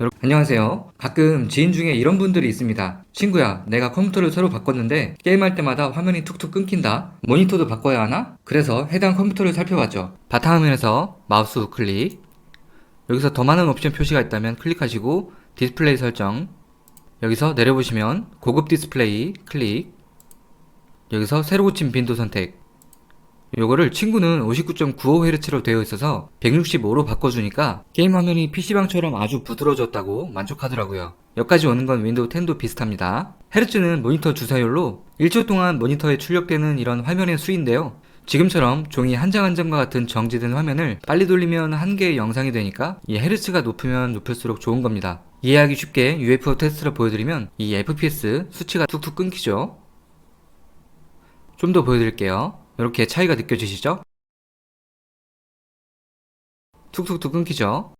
여러분, 안녕하세요. 가끔 지인 중에 이런 분들이 있습니다. 친구야, 내가 컴퓨터를 새로 바꿨는데 게임할 때마다 화면이 툭툭 끊긴다. 모니터도 바꿔야 하나? 그래서 해당 컴퓨터를 살펴봤죠. 바탕화면에서 마우스 우클릭. 여기서 더 많은 옵션 표시가 있다면 클릭하시고 디스플레이 설정. 여기서 내려보시면 고급 디스플레이 클릭. 여기서 새로 고친 빈도 선택. 요거를 친구는 59.95Hz로 되어 있어서 165로 바꿔주니까 게임 화면이 PC방처럼 아주 부드러워졌다고 만족하더라고요. 여기까지 오는 건 윈도우 10도 비슷합니다. 헤르츠는 모니터 주사율로 1초 동안 모니터에 출력되는 이런 화면의 수인데요. 지금처럼 종이 한 장 한 장과 같은 정지된 화면을 빨리 돌리면 한 개의 영상이 되니까 이 헤르츠가 높으면 높을수록 좋은 겁니다. 이해하기 쉽게 UFO 테스트를 보여드리면 이 FPS 수치가 툭툭 끊기죠. 좀 더 보여드릴게요. 이렇게 차이가 느껴지시죠? 툭툭툭 끊기죠?